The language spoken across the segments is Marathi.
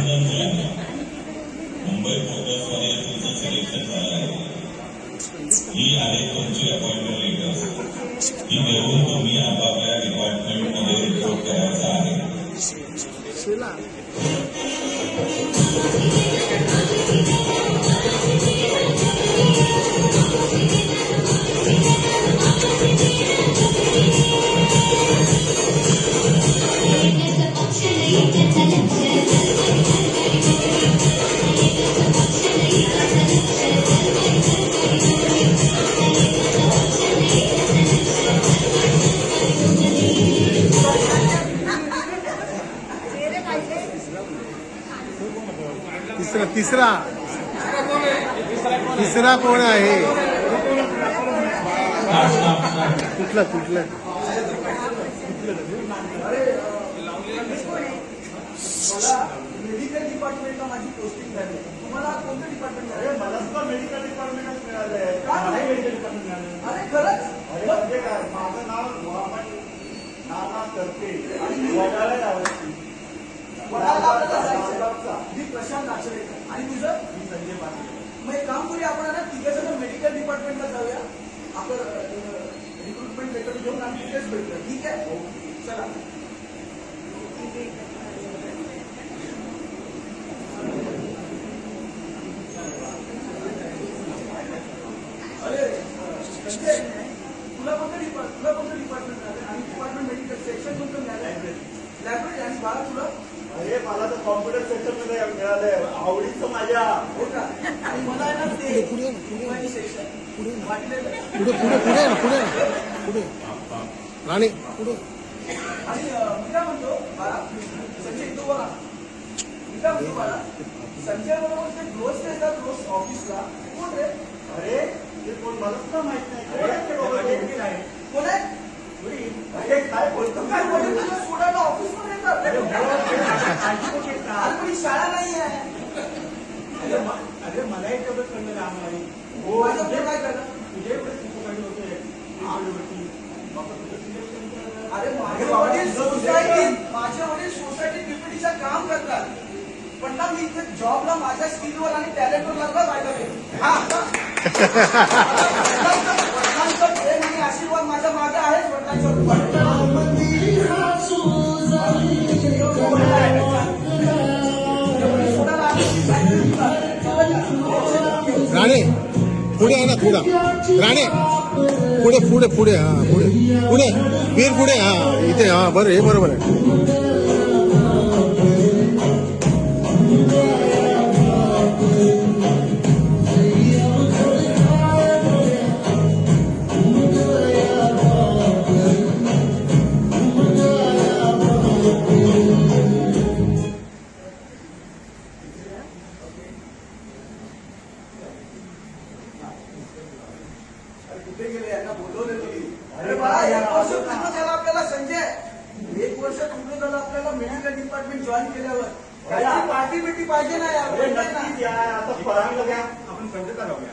अभिनंदन मुलांना मुंबई फोकसमध्ये तुमचं सिलेक्शन झालं आहे ही आहेत तुमची अपॉइंटमेंट लेटर्स ही देऊन तुम्ही आपापल्या डिपार्टमेंटमध्ये रिपोर्ट करायचा आहे तिसरा तिसरा. तिसरा कोण आहे? कुठला कुठला? मेडिकल डिपार्टमेंटला माझी पोस्टिंग झाली. तुम्हाला कोणतं डिपार्टमेंट अरे मला सुद्धा मेडिकल डिपार्टमेंटच मिळालंय काय मेडिकल डिपार्टमेंट मिळालं अरे खरंच? अरे म्हणजे काय? माझं नाव मोहम्मद नाना करते. आणि वडाळा लावायची मी प्रशांत आचरेकर आणि तुझं? मी संजय पाटील. मग एक काम करूया आपण ना तिघे जण मेडिकल डिपार्टमेंटला जाऊया. आपण रिक्रुटमेंट लेटर घेऊन आम्ही तिथेच भेटूया. ठीक आहे? चला. अरे संजय तुला कोणतं डिपार्ट तुला कोणतं डिपार्टमेंट मिळालं आणि डिपार्टमेंट मेडिकल सेक्शन कोणतं मिळालं? लायब्ररी लायब्ररी आणि बाळा तुला? अरे मला तर कॉम्प्युटर सेक्शनमध्ये मिळालंय. आवडीचं माझ्या. हो का? आणि मला आहे ना ते हुमानी सेक्शन पुढे. पुढे पुढे. पुढे पुढे राणे. पुढे. आणि मी काय म्हणतो संजय तो बघा. मी काय म्हणतो बाळा संजय बरोबर ते रोज ते येतात रोज ऑफिसला कोण रे? अरे ते कोण मला सुद्धा माहीत नाही? कोण आहे. कोण आहे? अरे काय बोलतो काय वडील तुला सोडायला ऑफिसमध्ये येतात अरे पण शाळा नाही आहे अरे अरे मलाही तेवढं कळलं राम नाही हो माझं काय तुझे एवढे शिकवायचे होते. अरे वडील वडील काम करतात पण ना मी इथे जॉबला माझ्या स्किलवर आणि टॅलेंटवर लागला पाहिजे हा वडिलांचं प्रेम आणि आशीर्वाद माझ्या मागे आहेच वडिलांच्या राणे पुढे आहे ना थोडा राणे पुढे पुढे पुढे हा पुढे. पुढे वीर पुढे हा इथे हा बरं हे बरोबर आहे. कुठे गेले यांना बोलवले तुम्ही अरे बाळा एक वर्ष पूर्ण झालं आपल्याला संजय. एक वर्ष पूर्ण झालं आपल्याला मेडिकल डिपार्टमेंट जॉईन केल्यावर. काही पार्टी बिटी पाहिजे ना यार. अरे आपण जाऊया. जाऊया.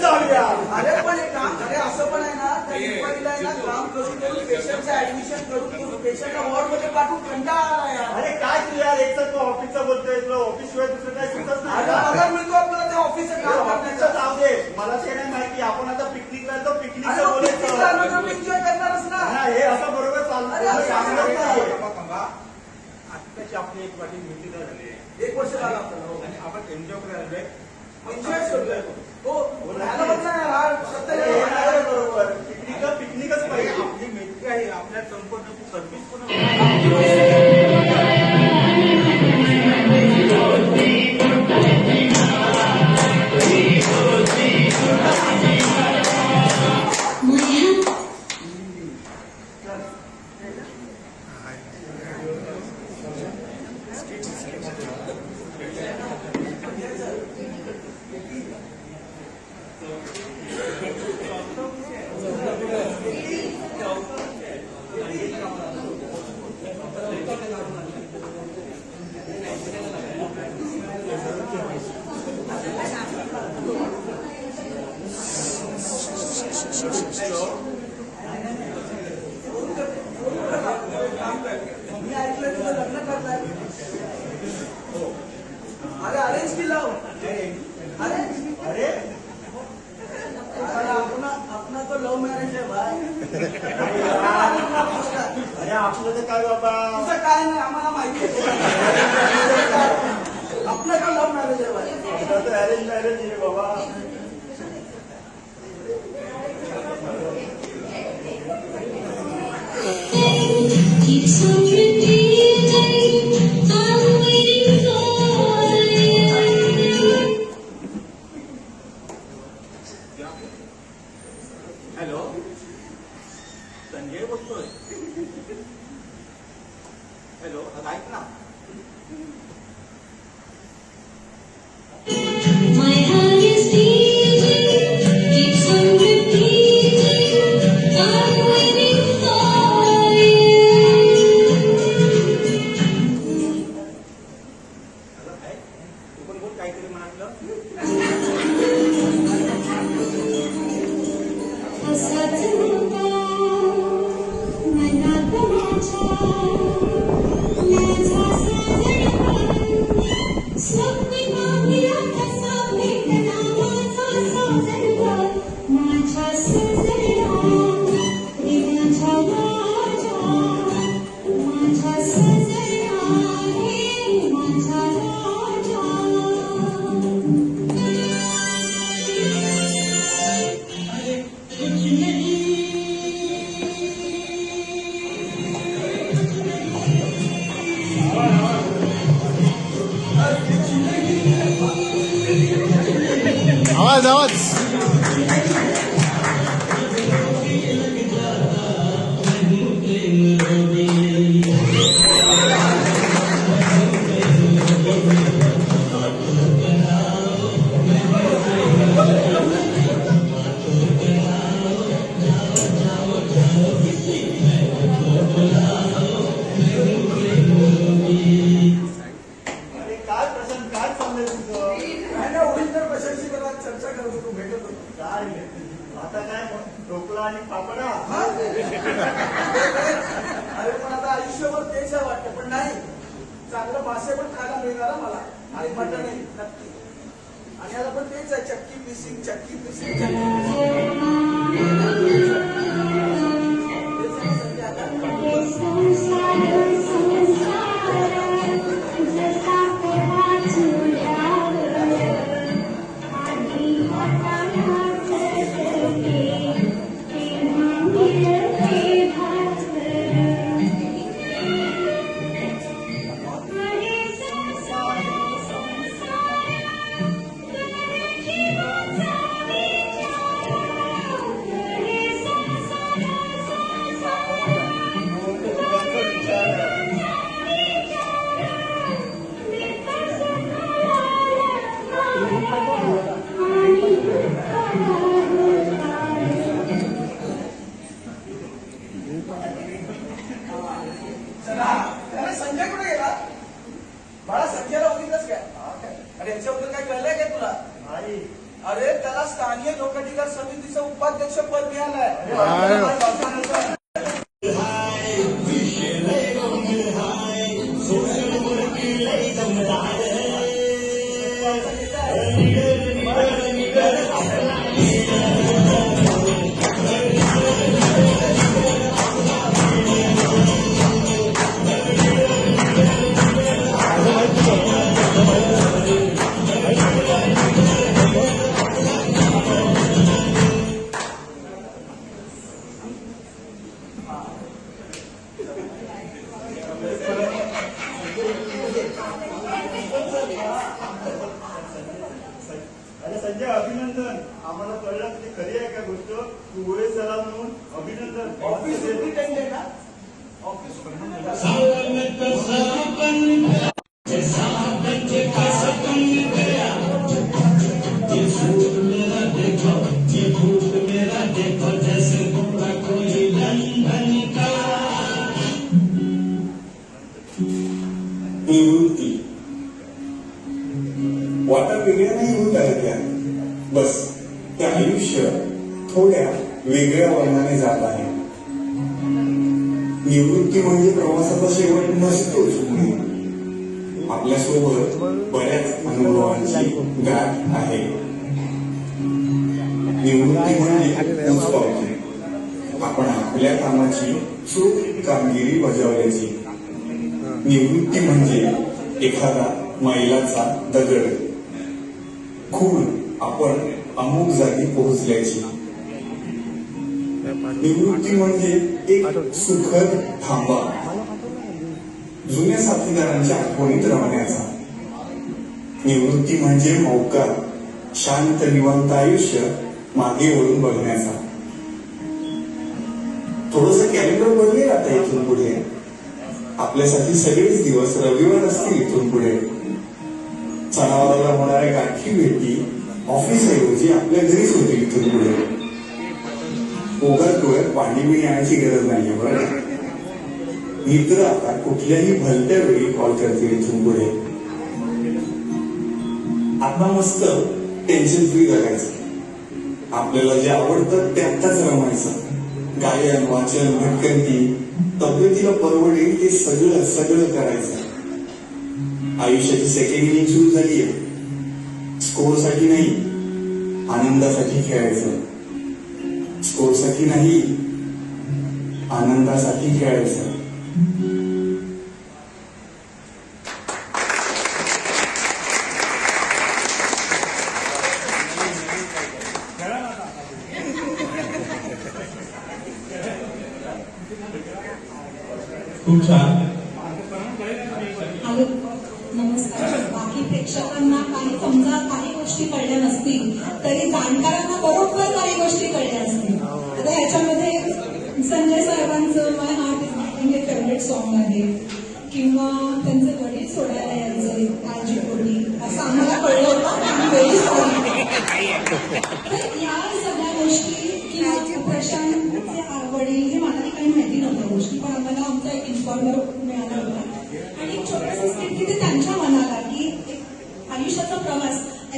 जाऊया. पण एक काम अरे असं पण आहे ना त्या आहे ना काम करून करून पेशंटचं ऍडमिशन करून करून पेशंटला वॉर्डमध्ये पाठवून कंटाळा आला यार. अरे काय तू यार? एक तर तू ऑफिसचं बोलतोय तुला ऑफिस शिवाय दुसरं काय का? पगार मिळतो आपल्याला त्या ऑफिसचं काम ऑफिसचं करण्याचं. जाऊ दे. मला ते नाही माहिती आपण आता पिकनिकला पिकनिकला बोलायचं एन्जॉय करणारच ना. हा, असं बरोबर थांबा. आत्ताची आपली एक पाठी मिळती झाली. आहे एक वर्ष झालं आपल्याला हो. आणि आपण एन्जॉय करायला एन्जॉय करतोय हो राहायला बघ ना Keep sick Nós, aonde? आणि आता पण तेच आहे चक्की पिसिंग अरे संजय कुठे गेला. बाळा संजयला बघितलंच काय? अरे याच्याबद्दल काय कळलंय काय तुला? अरे त्याला स्थानिक लोकाधिकार समितीचं उपाध्यक्ष पद मिळालंय अरे. अरे संजय अभिनंदन. आम्हाला कळलं की खरी आहे का गोष्ट? तू ओएस झाला म्हणून अभिनंदन. ऑफिस सुप्रिटेंडेंट आहे ना ऑफिस सुप्रिटेंडेंट निवृत्ती वाटा वेगळ्या नाही होत आहेत त्या बस ते आयुष्य थोड्या वेगळ्या वर्णाने जात आहे. निवृत्ती म्हणजे प्रवासाचा शेवट नसतोच. मुळे आपल्यासोबत बऱ्याच अनुभवांची गाठ आहे. निवृत्ती म्हणजे पावते आपण आपल्या कामाची चोख कामगिरी बजावल्याची. निवृत्ती म्हणजे एखादा मैलाचा दगड. खूण आपण अमुक जागी पोहोचल्याची. निवृत्ती म्हणजे एक सुखद थांबा. जुन्या साथीदारांच्या आठवणीत राहण्याचा निवृत्ती म्हणजे मौका शांत निवांत आयुष्य मागे वळून बघण्याचा. थोडस कॅलेंडर बदलेल आता इथून पुढे. आपल्यासाठी सगळेच दिवस रविवार असतील इथून पुढे. सणावाराला होणाऱ्या गाठी भेटी. ऑफिसऐवजी आपल्या घरीच होती इथून पुढे. ओघात डोळ्यात पाणी मी आणायची गरज नाहीये बरं मित्र आता कुठल्याही भलत्या वेळी कॉल करतील इथून पुढे. आता मस्त टेन्शन फ्री जगायचं. आपल्याला जे आवडतं ते आत्ताच रमायचं. गायन वाचन भटकंती तब्येतीला परवडेल ते सगळं सगळं करायचं. आयुष्याची सेकंड इनिंग सुरू झालीये. आहे साठी नाही आनंदासाठी खेळायचं. स्कोरसाठी नाही आनंदासाठी खेळायचं. खूप छान हॅलो नमस्कार बाकी प्रेक्षकांना काही समजा काही गोष्टी कळल्या नसतील तरी जाणकारांना बरोबर काही गोष्टी कळल्या असतील. आता ह्याच्यामध्ये संजय साहेबांचं माय हार्ट इज बिटिंग हे फेवरेट सॉन्ग आहे. किंवा त्यांचं वडील सोडायला यायचं काळजी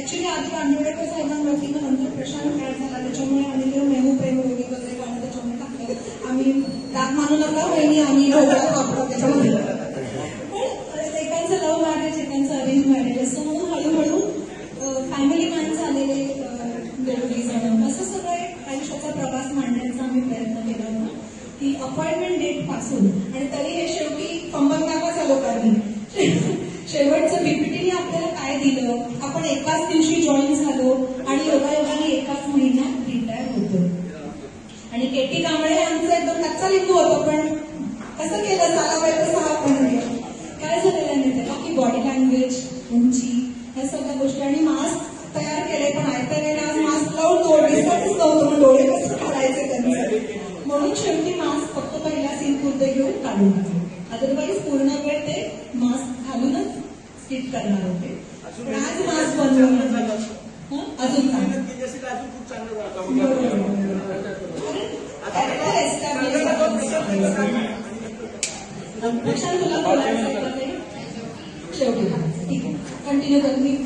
ऍक्च्युली आधी आंबेडकर साहेबांवरती मग नंतर प्रशांत काय झाला त्याच्यामुळे आम्ही ते मेहू प्रेम वगैरे वगैरे गाणं त्याच्यामुळे टाकलं आम्ही राग मानू नका वहिनी आम्ही ढोकळा वापरतो त्याच्यामध्ये शेवटचं बीपीटीने आपल्याला काय दिलं? आपण एकाच दिवशी जॉईन झालो आणि योगायोगाने एकाच महिन्यात रिटायर होतो. आणि केटी कांबळे आमचं एकदम कच्चा लिंबू होतं पण कसं केलं? साला तसं आपण काय झालेलं नाही माहिती की? बॉडी लँग्वेज उंची ह्या सगळ्या गोष्टी. आणि मास्क तयार केले पण आयत्या वेळेला आज मास्क लावून तोड दिसतच नव्हतो पण डोळे कसं काढायचे त्यांचे? म्हणून शेवटी मास्क फक्त पहिला सीन पुरते घेऊन काढून अदरवाईज पूर्ण वेळ ते मास्क घालूनच स्किट करणार होते. आज मास्क बनवून हं? अजून आहे का काही? शेवटी. ठीक आहे. कंटिन्यू कर मी